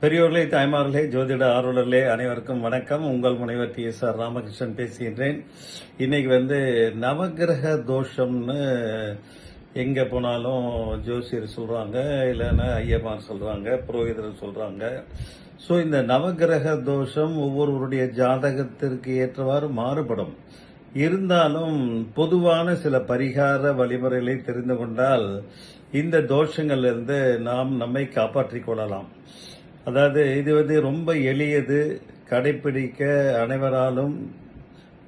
பெரியோர்களே தாய்மார்களே ஜோதிட ஆர்வலர்களே அனைவருக்கும் வணக்கம். உங்கள் முனைவர் டி. எஸ். ஆர். ராமகிருஷ்ணன் பேசுகின்றேன். இன்னைக்கு வந்து நவகிரக தோஷம்னு எங்க போனாலும் ஜோசியர் சொல்றாங்க இல்லைன்னா ஐயமார் சொல்றாங்க புரோகிதர் சொல்றாங்க. ஸோ இந்த நவகிரக தோஷம் ஒவ்வொருவருடைய ஜாதகத்திற்கு ஏற்றவாறு மாறுபடும். இருந்தாலும் பொதுவான சில பரிகார வழிமுறைகளை தெரிந்து கொண்டால் இந்த தோஷங்கள்லேருந்து நாம் நம்மை காப்பாற்றிக் கொள்ளலாம். அதாவது இது வந்து ரொம்ப எளியது கடைபிடிக்க அனைவராலும்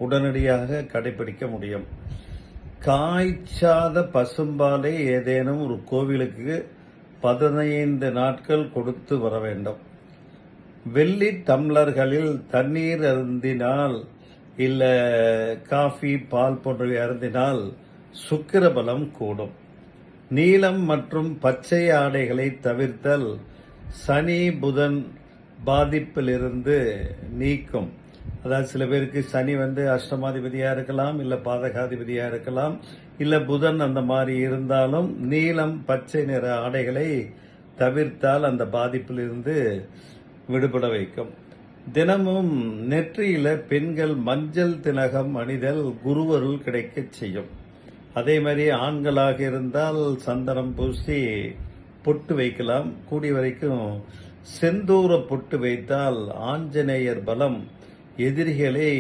உடனடியாக கடைபிடிக்க முடியும். காய்ச்சாத பசும்பாலை ஏதேனும் ஒரு கோவிலுக்கு பதினைந்து நாட்கள் கொடுத்து வர வேண்டும். வெள்ளி டம்ளர்களில் தண்ணீர் அருந்தினால் இல்லை காஃபி பால் போன்றவை அருந்தினால் சுக்கிர பலம் கூடும். நீலம் மற்றும் பச்சை ஆடைகளை தவிர்த்தல் சனி புதன் பாதிப்பிலிருந்து நீக்கும். அதாவது சில பேருக்கு சனி வந்து அஷ்டமாதிபதியாக இருக்கலாம் இல்லை பாதகாதிபதியாக இருக்கலாம் இல்லை புதன் அந்த மாதிரி இருந்தாலும் நீலம் பச்சை நிற ஆடைகளை தவிர்த்தால் அந்த பாதிப்பிலிருந்து விடுபட வைக்கும். தினமும் நெற்றியில பெண்கள் மஞ்சள் திலகம் அணிதல் குருவருள் கிடைக்கச் செய்யும். அதே மாதிரி ஆண்களாக இருந்தால் சந்தனம் பூசி பொட்டு வைக்கலாம். கூடிய வரைக்கும் செந்தூர பொட்டு வைத்தால் ஆஞ்சநேயர் பலம் எதிரிகளை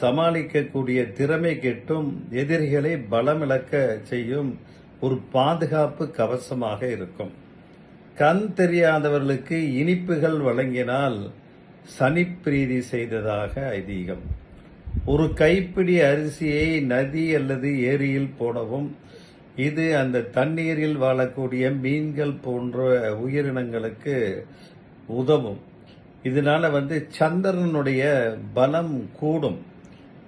சமாளிக்கக்கூடிய திறமை கெட்டும். எதிரிகளை பலமிழக்க செய்யும் ஒரு பாதுகாப்பு கவசமாக இருக்கும். கண் தெரியாதவர்களுக்கு இனிப்புகள் வழங்கினால் சனி பிரீதி செய்ததாக ஐதீகம். ஒரு கைப்பிடி அரிசியை நதி அல்லது ஏரியில் போடவும் இது அந்த தண்ணீரில் வாழக்கூடிய மீன்கள் போன்ற உயிரினங்களுக்கு உதவும். இதனால வந்து சந்திரனுடைய பலம் கூடும்.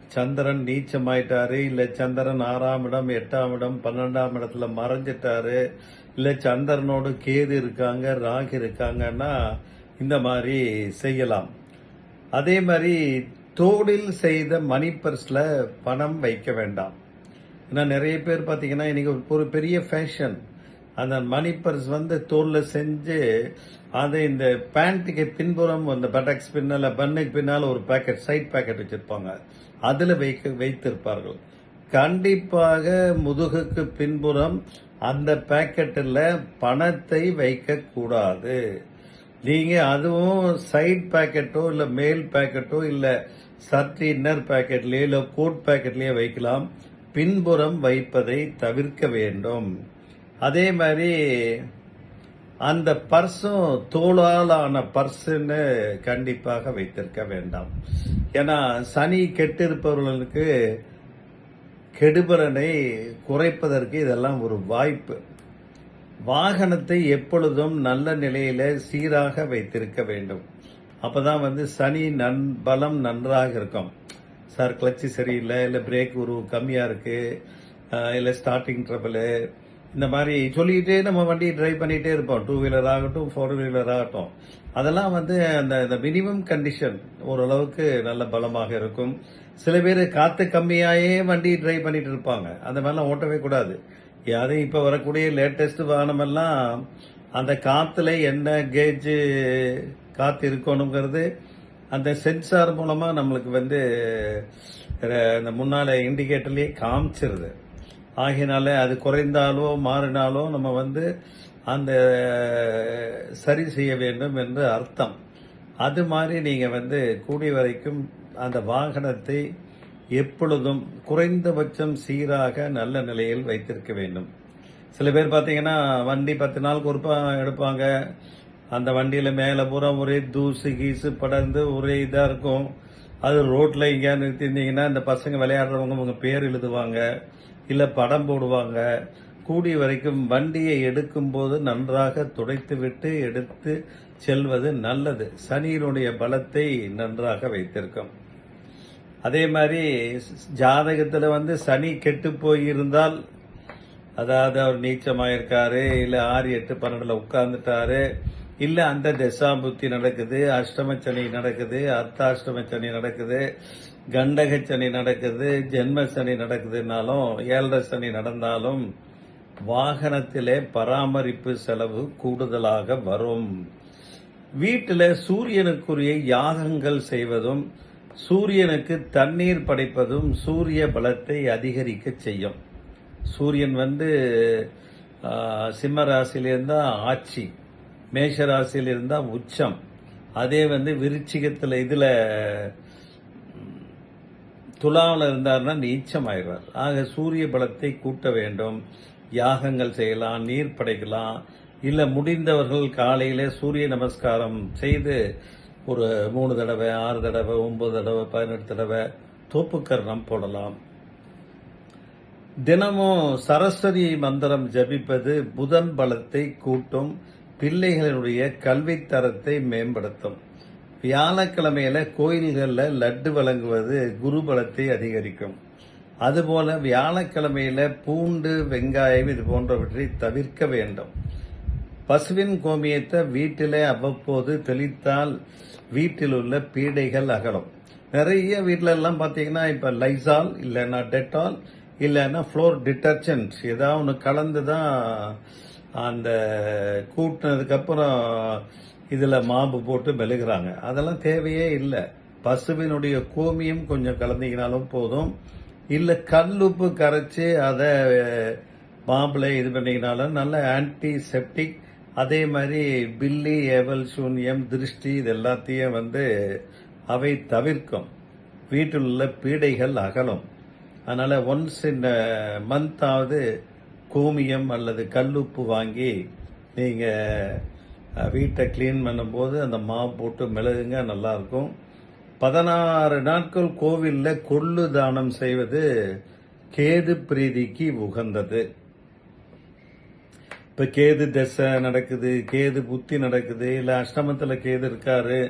சந்திரன் நீச்சமாயிட்டாரு இல்ல சந்திரன் ஆறாம் இடம் எட்டாம் இடம் பன்னெண்டாம் இடத்துல மறைஞ்சிட்டாரு இல்ல சந்திரனோடு கேது இருக்காங்க ராகு இருக்காங்கன்னா இந்த மாதிரி செய்யலாம். அதே மாதிரி தோடில் செய்த மணி பர்ஸ்ல பணம் வைக்க வேண்டாம். ஏன்னா நிறைய பேர் பார்த்தீங்கன்னா இன்றைக்கி ஒரு பெரிய ஃபேஷன் அந்த மணி பர்ஸ் வந்து தோலில் செஞ்சு அது இந்த பேண்ட்டுக்கு பின்புறம் அந்த பட்டக்ஸ் பின்னால் பண்ணுக்கு பின்னால ஒரு பேக்கெட் சைட் பேக்கெட் வச்சுருப்பாங்க. அதில் வைக்க வைத்திருப்பார்கள். கண்டிப்பாக முதுகுக்கு பின்புறம் அந்த பேக்கெட்டில் பணத்தை வைக்கக்கூடாது. நீங்கள் அதுவும் சைட் பேக்கெட்டோ இல்லை மேல் பேக்கெட்டோ இல்லை சர்ட் இன்னர் பேக்கெட்லேயோ இல்லை கோட் பேக்கெட்லேயோ வைக்கலாம். பின்புறம் வைப்பதை தவிர்க்க வேண்டும். அதே மாதிரி அந்த பர்ஸும் தோளாலான பர்ஸுன்னு கண்டிப்பாக வைத்திருக்க வேண்டாம். ஏன்னா சனி கெட்டிருப்பவர்களுக்கு கெடுபலனை குறைப்பதற்கு இதெல்லாம் ஒரு வாய்ப்பு. வாகனத்தை எப்பொழுதும் நல்ல நிலையில சீராக வைத்திருக்க வேண்டும். அப்பதான் வந்து சனி நன் பலம் நன்றாக இருக்கும். சார் கிளச்சு சரியில்லை இல்லை பிரேக் ஒரு கம்மியாக இருக்குது இல்லை ஸ்டார்டிங் ட்ரபிள் இந்த மாதிரி சொல்லிக்கிட்டே நம்ம வண்டி ட்ரைவ் பண்ணிகிட்டே இருப்போம். டூ வீலர் ஆகட்டும் ஃபோர் வீலர் ஆகட்டும். அதெல்லாம் வந்து அந்த இந்த மினிமம் கண்டிஷன் ஓரளவுக்கு நல்ல பலமாக இருக்கும். சில பேர் காற்று கம்மியாயே வண்டி ட்ரைவ் பண்ணிட்டு இருப்பாங்க. அந்த மாதிரிலாம் ஓட்டவே கூடாது. யாரும் இப்போ வரக்கூடிய லேட்டஸ்ட் வாகனமெல்லாம் அந்த காற்றுல என்ன கேஜு காற்று இருக்கணுங்கிறது அந்த சென்சார் மூலமா நம்மளுக்கு வந்து இந்த முன்னால இண்டிகேட்டர்லயே காமிச்சிருது. ஆகினால அது குறைந்தாலோ மாறினாலோ நம்ம வந்து அந்த சரி செய்ய வேண்டும் என்று அர்த்தம். அது மாதிரி நீங்கள் வந்து கூடிய வரைக்கும் அந்த வாகனத்தை எப்பொழுதும் குறைந்தபட்சம் சீராக நல்ல நிலையில் வைத்திருக்க வேண்டும். சில பேர் பார்த்தீங்கன்னா வண்டி பத்து நாளுக்கு ஒருப்பா எடுப்பாங்க. அந்த வண்டியில மேலே பூரா ஒரே தூசு கீசு படர்ந்து ஒரே இதாக இருக்கும். அது ரோட்ல எங்கேயா நிறுத்திருந்தீங்கன்னா இந்த பசங்க விளையாடுறவங்க உங்க பேர் எழுதுவாங்க இல்ல படம் போடுவாங்க. கூடிய வரைக்கும் வண்டியை எடுக்கும் போது நன்றாக துடைத்து விட்டு எடுத்து செல்வது நல்லது. சனியினுடைய பலத்தை நன்றாக வைத்திருக்கும். அதே மாதிரி ஜாதகத்தில் வந்து சனி கெட்டு போயிருந்தால் அதாவது அவர் நீச்சமாயிருக்காரு இல்லை ஆறு எட்டு பன்னெண்டில் உட்கார்ந்துட்டாரு இல்ல அந்த தசாபுத்தி நடக்குது அஷ்டம சனி நடக்குது அர்த்தாஷ்டம சனி நடக்குது கண்டக சனி நடக்குது ஜென்ம சனி நடக்குதுனாலும் ஏழரை சனி நடந்தாலும் வாகனத்திலே பராமரிப்பு செலவு கூடுதலாக வரும். வீட்டில் சூரியனுக்குரிய யாகங்கள் செய்வதும் சூரியனுக்கு தண்ணீர் படைப்பதும் சூரிய பலத்தை அதிகரிக்க செய்யும். சூரியன் வந்து ஆஹ், சிம்ம ஆட்சி. மேஷராசியில் இருந்தால் உச்சம். அதே வந்து விருச்சிகத்தில் இதில் துலாவில் இருந்தார்னா நீச்சம் ஆயிடுவார் ஆக சூரிய பலத்தை கூட்ட வேண்டும். யாகங்கள் செய்யலாம் நீர் படைக்கலாம். இல்லை முடிந்தவர்கள் காலையில சூரிய நமஸ்காரம் செய்து ஒரு மூணு தடவை ஆறு தடவை ஒன்பது தடவை பதினெட்டு தடவை தோப்புக்கரணம் போடலாம். தினமும் சரஸ்வதி மந்திரம் ஜபிப்பது புதன் பலத்தை கூட்டும். பிள்ளைகளுடைய கல்வி தரத்தை மேம்படுத்தும். வியாழக்கிழமையில கோயில்களில் லட்டு வழங்குவது குரு பலத்தை அதிகரிக்கும். அதுபோல வியாழக்கிழமையில பூண்டு வெங்காயம் இது போன்றவற்றை தவிர்க்க வேண்டும். பசுவின் கோமியத்தை வீட்டிலே அவ்வப்போது தெளித்தால் வீட்டில் உள்ள பீடைகள் அகலும். நிறைய வீட்டில எல்லாம் பார்த்தீங்கன்னா இப்போ லைசால் இல்லைன்னா டெட்டால் இல்லைன்னா ஃப்ளோர் டிட்டர்ஜென்ட் ஏதாவது ஒன்று கலந்து தான் அந்த கூட்டினதுக்கப்புறம் இதில் மாம்பு போட்டு மெழுகிறாங்க. அதெல்லாம் தேவையே இல்லை. பசுவினுடைய கோமியம் கொஞ்சம் கலந்தீங்கனாலும் போதும். இல்லை கல்லுப்பு கரைச்சி அதை மாம்புல இது பண்ணிங்கனாலும் நல்ல ஆன்டிசெப்டிக் அதே மாதிரி பில்லி ஏவல் சூன்யம் திருஷ்டி இது எல்லாத்தையும் வந்து அவை தவிர்க்கும். வீட்டில் உள்ள பீடைகள் அகலும். அதனால ஒன்ஸ் இந்த மந்த் ஆகுது கோமியம் அல்லது கல்லுப்பு வாங்கி நீங்கள் வீட்டை க்ளீன் பண்ணும்போது அந்த மாவு போட்டு மிளகுங்க நல்லா இருக்கும் பதினாறு நாட்கள் கோவிலில் கொள்ளு தானம் செய்வது கேது பிரீதிக்கு உகந்தது. இப்போ கேது தசை நடக்குது கேது புத்தி நடக்குது இல்லை அஷ்டமத்தில் கேது இருக்காரு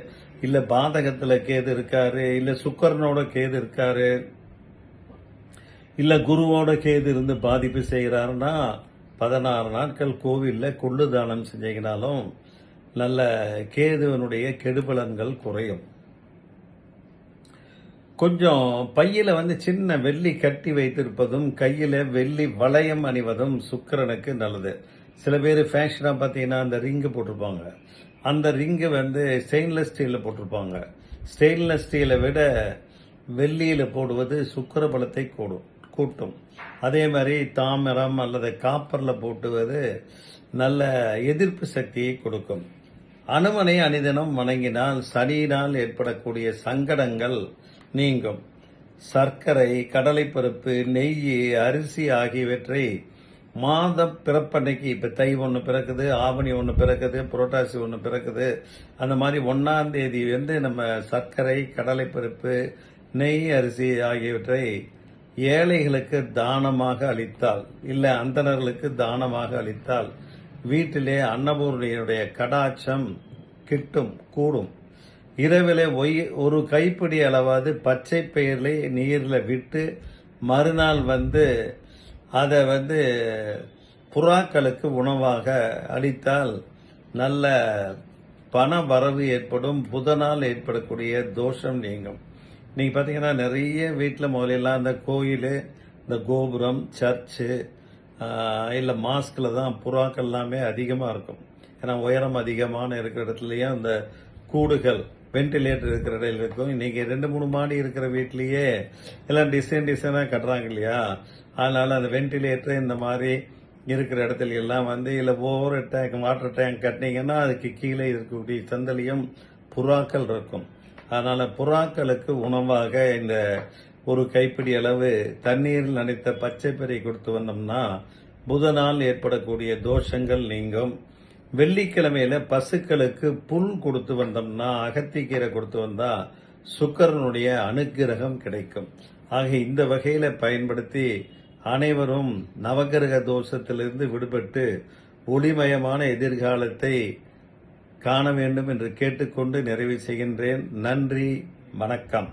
இல்லை பாதகத்தில் கேது இருக்காரு இல்லை சுக்கரனோட கேது இருக்காரு. இல்லை குருவோட கேது இருந்து பாதிப்பு செய்கிறாருன்னா பதினாறு நாட்கள் கோவிலில் கொள்ளு தானம் செஞ்சீங்கனாலும் நல்ல கேதுவனுடைய கெடுபலன்கள் குறையும். கொஞ்சம் பையில் வந்து சின்ன வெள்ளி கட்டி வைத்திருப்பதும் கையில் வெள்ளி வளையம் அணிவதும் சுக்கரனுக்கு நல்லது. சில பேர் ஃபேஷனாக பார்த்தீங்கன்னா அந்த ரிங்கு போட்டிருப்பாங்க. அந்த ரிங்கு வந்து ஸ்டெயின்லெஸ் ஸ்டீலில் போட்டிருப்பாங்க. ஸ்டெயின்லெஸ் ஸ்டீலை விட வெள்ளியில் போடுவது சுக்கர பலத்தை கூடும். கூட்டும். அதே மாதிரி தாமிரம் அல்லது காப்பரில் போட்டுவது நல்ல எதிர்ப்பு சக்தியை கொடுக்கும். அனுமனை அனிதனம் வணங்கினால் சனியினால் ஏற்படக்கூடிய சங்கடங்கள் நீங்கும். சர்க்கரை கடலைப்பருப்பு நெய் அரிசி ஆகியவற்றை மாத பிறப்பன்னைக்கு இப்போ தை ஒன்று பிறக்குது ஆவணி ஒன்று பிறக்குது புரட்டாசி ஒன்று பிறக்குது. அந்த மாதிரி ஒன்றாம் தேதி வந்து நம்ம சர்க்கரை கடலைப்பருப்பு நெய் அரிசி ஆகியவற்றை ஏழைகளுக்கு தானமாக அளித்தால் இல்லை அந்தணர்களுக்கு தானமாக அளித்தால் வீட்டிலே அன்னபூர்ணியனுடைய கடாட்சம் கிட்டும் கூடும். இரவிலே ஒய் ஒரு கைப்பிடி அளவாவது பச்சை பயிர்களை நீரில் விட்டு மறுநாள் வந்து அதை வந்து புறாக்களுக்கு உணவாக அளித்தால் நல்ல பண வரவு ஏற்படும் புதனால் ஏற்படக்கூடிய தோஷம் நீங்கும். நீங்க பாத்தீங்கன்னா நிறைய வீட்டில் முதலெல்லாம் அந்த கோயில் இந்த கோபுரம் சர்ச்சு இல்லை மாஸ்கில் தான் புறாக்கள் எல்லாமே அதிகமாக இருக்கும். ஏன்னா உயரம் அதிகமான இருக்கிற இடத்துலயும் அந்த கூடுகள் வென்டிலேட்டர் இருக்கிற இடையில இருக்கும். இன்னைக்கு ரெண்டு மூணு மாடி இருக்கிற வீட்லயே எல்லாம் டிசைன் டிசைனாக கட்டுறாங்க இல்லையா? அதனால அந்த வென்டிலேட்டர் இந்த மாதிரி இருக்கிற இடத்துல எல்லாம் வந்து இல்லை ஓவர் டேங்க் வாட்டர் டேங்க் கட்டினீங்கன்னா அதுக்கு கீழே இருக்கக்கூடிய சந்தலியும் புறாக்கள் இருக்கும். அதனால் புறாக்களுக்கு உணவாக இந்த ஒரு கைப்பிடி அளவு தண்ணீரில் நனைத்த பச்சை பெறை கொடுத்து வந்தோம்னா புதனால் ஏற்படக்கூடிய தோஷங்கள் நீங்கும். வெள்ளிக்கிழமையில பசுக்களுக்கு புல் கொடுத்து வந்தோம்னா அகத்திக்கீரை கொடுத்து வந்தா சுக்கரனுடைய அனுக்கிரகம் கிடைக்கும். ஆக இந்த வகையில பயன்படுத்தி அனைவரும் நவகிரக தோஷத்திலிருந்து விடுபட்டு ஒளிமயமான எதிர்காலத்தை காண வேண்டும் என்று கேட்டுக்கொண்டு நிறைவு செய்கின்றேன். நன்றி வணக்கம்.